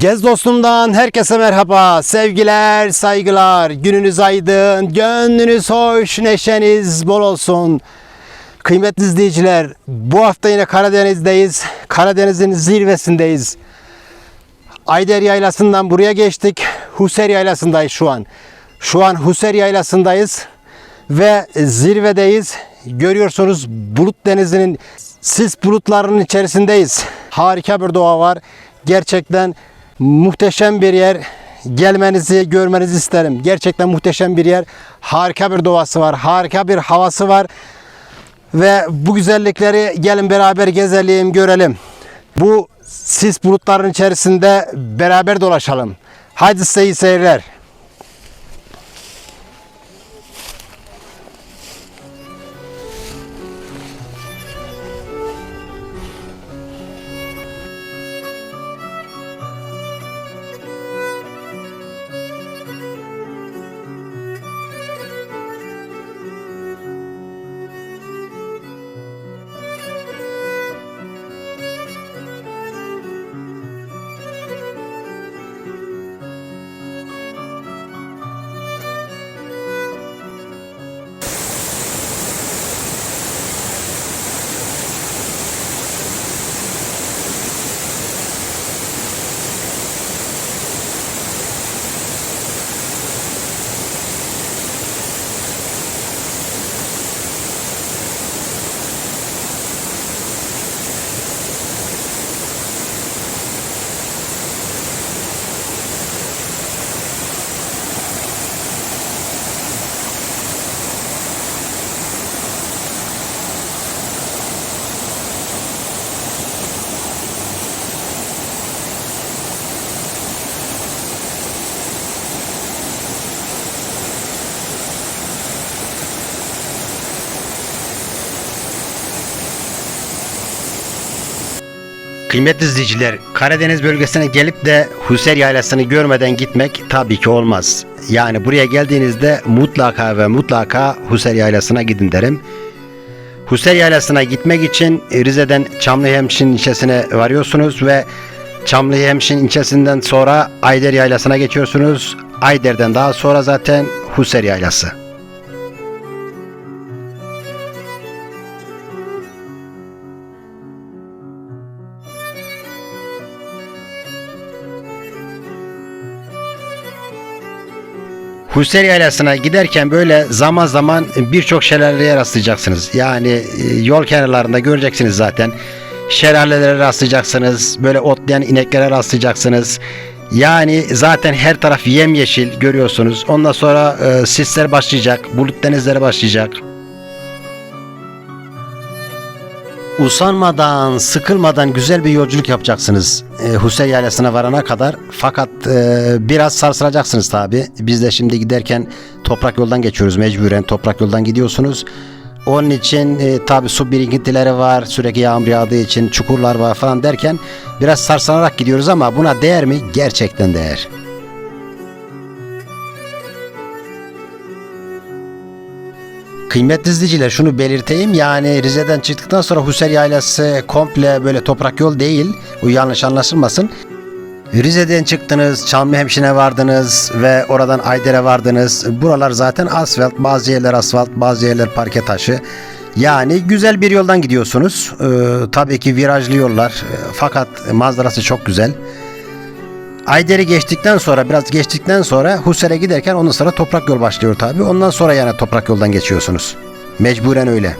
Gez dostumdan herkese merhaba. Sevgiler, saygılar. Gününüz aydın, gönlünüz hoş, neşeniz bol olsun. Kıymetli izleyiciler, bu hafta yine Karadeniz'deyiz. Karadeniz'in zirvesindeyiz. Ayder Yaylası'ndan buraya geçtik. Huser Yaylası'ndayız şu an. Şu an Huser Yaylası'ndayız ve zirvedeyiz. Görüyorsunuz bulut denizinin sis bulutlarının içerisindeyiz. Harika bir doğa var. Gerçekten muhteşem bir yer. Gelmenizi, görmenizi isterim. Gerçekten muhteşem bir yer. Harika bir doğası var. Harika bir havası var. Ve bu güzellikleri gelin beraber gezelim, görelim. Bu sis bulutların içerisinde beraber dolaşalım. Haydi size iyi seyirler. Kıymetli izleyiciler, Karadeniz bölgesine gelip de Huser Yaylası'nı görmeden gitmek tabii ki olmaz. Yani buraya geldiğinizde mutlaka ve mutlaka Huser Yaylası'na gidin derim. Huser Yaylası'na gitmek için Rize'den Çamlıhemşin ilçesine varıyorsunuz ve Çamlıhemşin ilçesinden sonra Ayder Yaylası'na geçiyorsunuz. Ayder'den daha sonra zaten Huser Yaylası. Husser Yaylası'na giderken böyle zaman zaman birçok şelaleye rastlayacaksınız. Yani e, yol kenarlarında göreceksiniz zaten. Şelalelere rastlayacaksınız. Böyle otlayan ineklere rastlayacaksınız. Yani zaten her taraf yemyeşil görüyorsunuz. Ondan sonra e, sisler başlayacak, bulut denizleri başlayacak. Usanmadan, sıkılmadan güzel bir yolculuk yapacaksınız e, Husey Yaylası'na varana kadar. Fakat e, biraz sarsılacaksınız tabi. Biz de şimdi giderken toprak yoldan geçiyoruz mecburen. Toprak yoldan gidiyorsunuz. Onun için e, tabi su birikintileri var. Sürekli yağmur yağdığı için çukurlar var falan derken biraz sarslanarak gidiyoruz ama buna değer mi? Gerçekten değer. Kıymetli izleyiciler şunu belirteyim yani Rize'den çıktıktan sonra Husser Yaylası komple böyle toprak yol değil. Bu yanlış anlaşılmasın. Rize'den çıktınız, Çamlıhemşin'e vardınız ve oradan Ayder'e vardınız. Buralar zaten asfalt, bazı yerler asfalt, bazı yerler parke taşı. Yani güzel bir yoldan gidiyorsunuz. Ee, tabii ki virajlı yollar Ee, fakat manzarası çok güzel. Ayder'i geçtikten sonra biraz geçtikten sonra Husser'e giderken ondan sonra toprak yol başlıyor tabi. Ondan sonra yani toprak yoldan geçiyorsunuz. Mecburen öyle.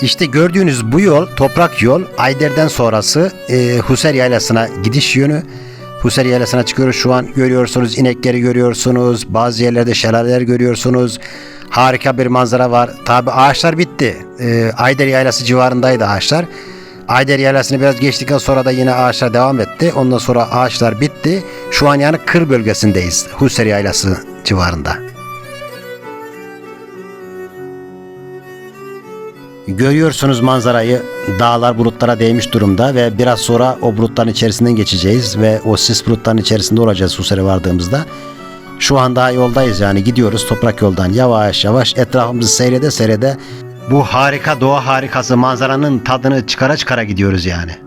İşte gördüğünüz bu yol toprak yol Ayder'den sonrası e, Huser Yaylası'na gidiş yönü. Huser Yaylası'na çıkıyoruz. Şu an görüyorsunuz inekleri görüyorsunuz bazı yerlerde şelaleler görüyorsunuz. Harika bir manzara var. Tabi ağaçlar bitti. E, Ayder Yaylası civarındaydı ağaçlar. Ayder Yaylası'nı biraz geçtikten sonra da yine ağaçlar devam etti. Ondan sonra ağaçlar bitti. Şu an yani kır bölgesindeyiz Huser Yaylası civarında Görüyorsunuz manzarayı. Dağlar bulutlara değmiş durumda ve biraz sonra o bulutların içerisinden geçeceğiz ve o sis bulutların içerisinde olacağız Husser'e vardığımızda. Şu anda yoldayız yani gidiyoruz toprak yoldan yavaş yavaş etrafımızı seyrede seyrede bu harika doğa harikası manzaranın tadını çıkara çıkara gidiyoruz yani.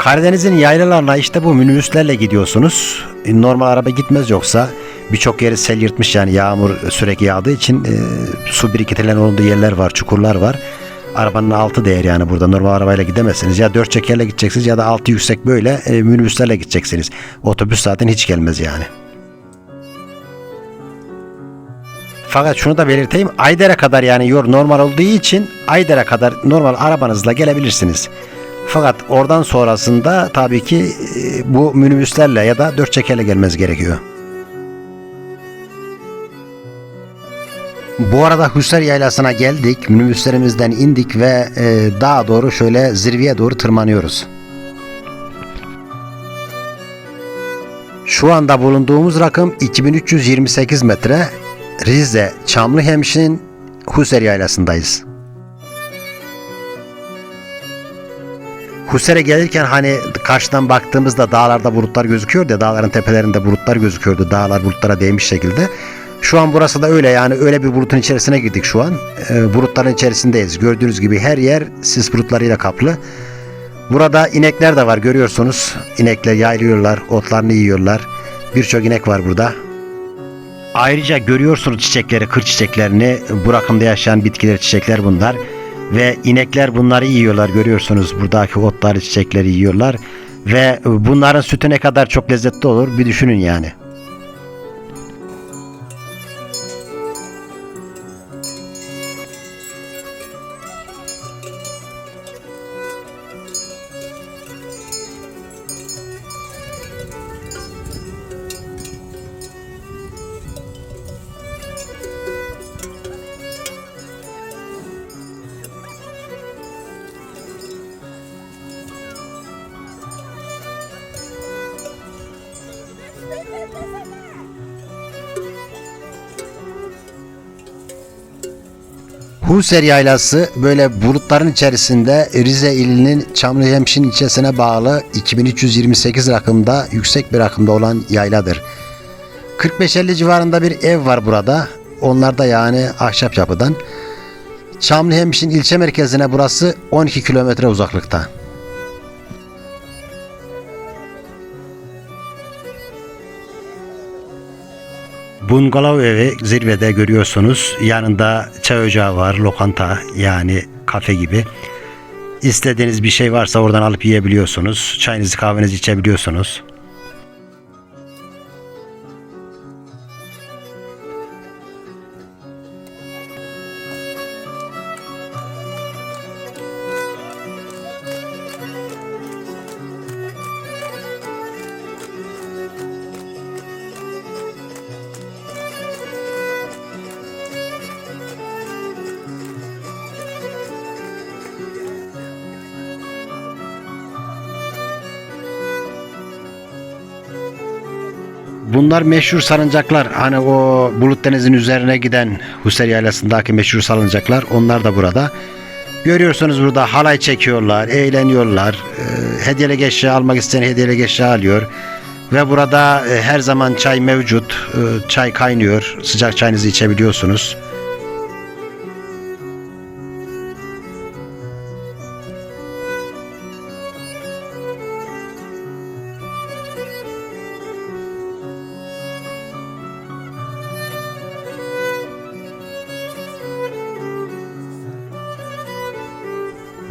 Karadeniz'in yaylalarına işte bu minibüslerle gidiyorsunuz. E, Normal araba gitmez yoksa birçok yeri sel yırtmış yani yağmur sürekli yağdığı için e, su birikitilen olduğu yerler var, çukurlar var. Arabanın altı değer yani burada normal arabayla gidemezsiniz. Ya dört çekerle gideceksiniz ya da altı yüksek böyle e, minibüslerle gideceksiniz. Otobüs zaten hiç gelmez yani. Fakat şunu da belirteyim. Ayder'e kadar yani yol normal olduğu için Ayder'e kadar normal arabanızla gelebilirsiniz. Fakat oradan sonrasında tabii ki e, bu minibüslerle ya da dört çekerle gelmez gerekiyor. Bu arada Hüsar Yaylası'na geldik. Minibüslerimizden indik ve e, dağa doğru şöyle zirveye doğru tırmanıyoruz. Şu anda bulunduğumuz rakım 2328 metre. Rize Çamlıhemşin Husser Yaylası'ndayız. Husser'e gelirken hani karşıdan baktığımızda dağlarda bulutlar gözüküyordu ya dağların tepelerinde bulutlar gözüküyordu. Dağlar bulutlara değmiş şekilde. Şu an burası da öyle yani öyle bir bulutun içerisine girdik şu an. Ee, bulutların içerisindeyiz. Gördüğünüz gibi her yer sis bulutlarıyla kaplı. Burada inekler de var görüyorsunuz. İnekler yaylıyorlar, otlarını yiyorlar. Birçok inek var burada. Ayrıca görüyorsunuz çiçekleri, kır çiçeklerini. Bu rakımda yaşayan bitkiler, çiçekler bunlar. Ve inekler bunları yiyorlar görüyorsunuz. Buradaki otları, çiçekleri yiyorlar. Ve bunların sütü ne kadar çok lezzetli olur bir düşünün yani. Husser Yaylası böyle bulutların içerisinde Rize ilinin Çamlıhemşin ilçesine bağlı 2328 rakımda yüksek bir rakımda olan yayladır. 45-50 civarında bir ev var burada. Onlar da yani ahşap yapıdan. Çamlıhemşin ilçe merkezine burası 12 kilometre uzaklıkta. Bungalov evi zirvede görüyorsunuz. Yanında çay ocağı var, lokanta yani kafe gibi. İstediğiniz bir şey varsa oradan alıp yiyebiliyorsunuz. Çayınızı kahvenizi içebiliyorsunuz. Bunlar meşhur salıncaklar. Hani o Bulut Denizi'nin üzerine giden Husser Yaylası'ndaki meşhur salıncaklar. Onlar da burada. Görüyorsunuz burada halay çekiyorlar, eğleniyorlar. Ee, hediyelik eşya almak isteyen hediyelik eşya alıyor. Ve burada e, her zaman çay mevcut. Ee, çay kaynıyor. Sıcak çayınızı içebiliyorsunuz.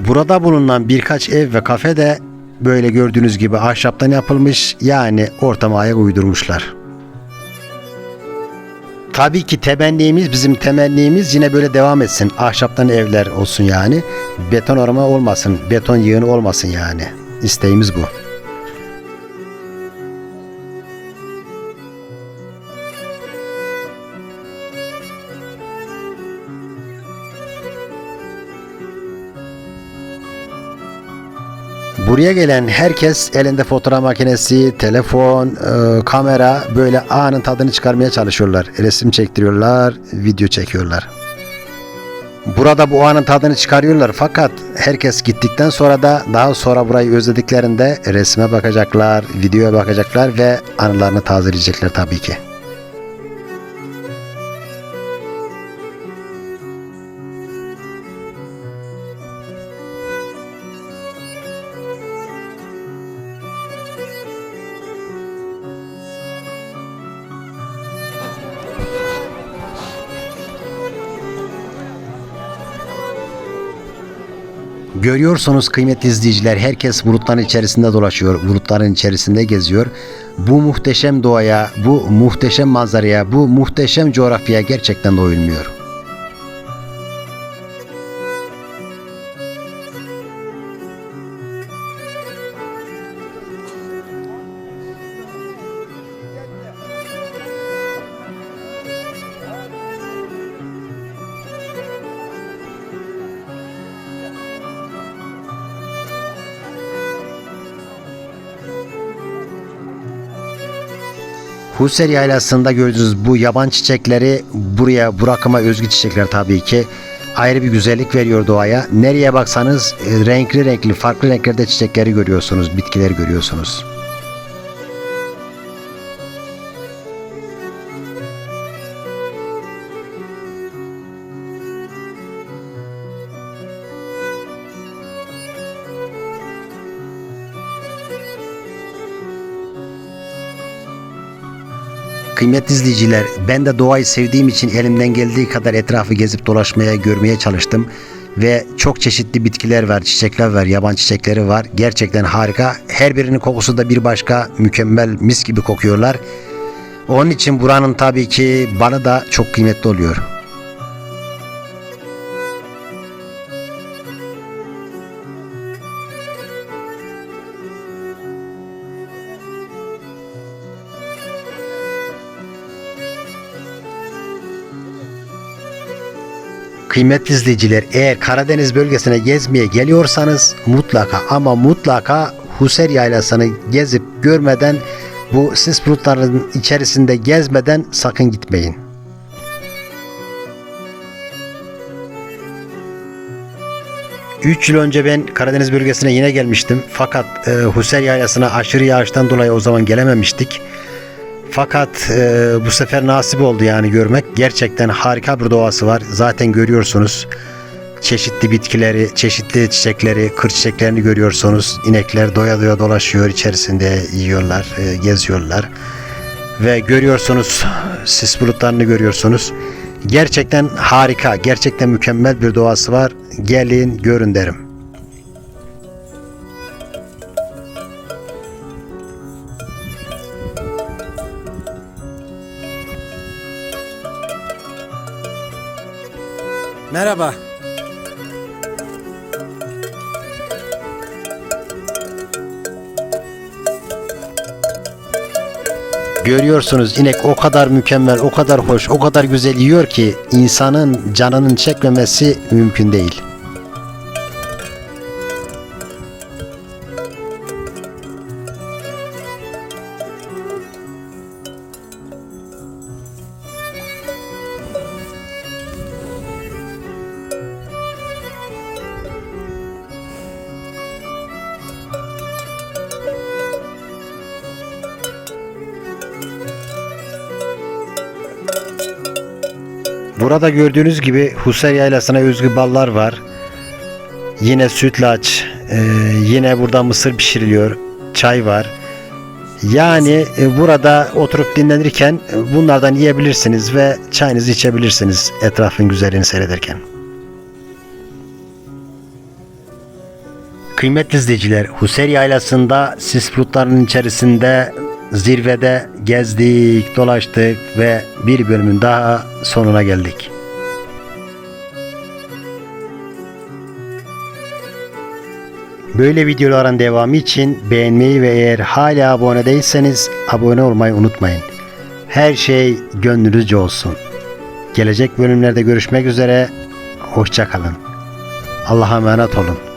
Burada bulunan birkaç ev ve kafe de böyle gördüğünüz gibi ahşaptan yapılmış yani ortama ayak uydurmuşlar. Tabii ki temennimiz bizim temennimiz yine böyle devam etsin. Ahşaptan evler olsun yani. Beton orama olmasın. Beton yığını olmasın yani. İsteğimiz bu. Buraya gelen herkes elinde fotoğraf makinesi, telefon, e, kamera böyle anın tadını çıkarmaya çalışıyorlar. Resim çektiriyorlar, video çekiyorlar. Burada bu anın tadını çıkarıyorlar fakat herkes gittikten sonra da daha sonra burayı özlediklerinde resme bakacaklar, videoya bakacaklar ve anılarını tazeleyecekler tabii ki. Görüyorsunuz kıymetli izleyiciler herkes bulutların içerisinde dolaşıyor, bulutların içerisinde geziyor. Bu muhteşem doğaya, bu muhteşem manzaraya, bu muhteşem coğrafyaya gerçekten doyulmuyor. Husser Yaylası'nda gördüğünüz bu yaban çiçekleri buraya, bu rakıma özgü çiçekler tabii ki ayrı bir güzellik veriyor doğaya. Nereye baksanız e, renkli renkli, farklı renklerde çiçekleri görüyorsunuz, bitkileri görüyorsunuz. Kıymetli izleyiciler, ben de doğayı sevdiğim için elimden geldiği kadar etrafı gezip dolaşmaya, görmeye çalıştım. Ve çok çeşitli bitkiler var, çiçekler var, yaban çiçekleri var. Gerçekten harika. Her birinin kokusu da bir başka, mükemmel, mis gibi kokuyorlar. Onun için buranın tabii ki bana da çok kıymetli oluyor. Kıymetli izleyiciler eğer Karadeniz bölgesine gezmeye geliyorsanız mutlaka ama mutlaka Huser Yaylası'nı gezip görmeden bu sis bulutlarının içerisinde gezmeden sakın gitmeyin. Üç yıl önce ben Karadeniz bölgesine yine gelmiştim. Fakat e, Huser Yaylası'na aşırı yağıştan dolayı o zaman gelememiştik. Fakat e, bu sefer nasip oldu yani görmek. Gerçekten harika bir doğası var. Zaten görüyorsunuz. Çeşitli bitkileri, çeşitli çiçekleri, kır çiçeklerini görüyorsunuz. İnekler doya doya dolaşıyor içerisinde yiyorlar, e, geziyorlar. Ve görüyorsunuz sis bulutlarını görüyorsunuz. Gerçekten harika, gerçekten mükemmel bir doğası var. Gelin görün derim. Merhaba. Görüyorsunuz inek o kadar mükemmel, o kadar hoş, o kadar güzel yiyor ki insanın canının çekmemesi mümkün değil. Burada gördüğünüz gibi Husser Yaylası'na özgü ballar var. Yine sütlaç, e, yine burada mısır pişiriliyor, çay var. Yani e, burada oturup dinlenirken e, bunlardan yiyebilirsiniz ve çayınızı içebilirsiniz etrafın güzelliğini seyrederken. Kıymetli izleyiciler, Husser Yaylası'nda sis içerisinde zirvede gezdik, dolaştık ve bir bölümün daha sonuna geldik. Böyle videoların devamı için beğenmeyi ve eğer hala abone değilseniz abone olmayı unutmayın. Her şey gönlünüzce olsun. Gelecek bölümlerde görüşmek üzere. Hoşçakalın. Allah'a emanet olun.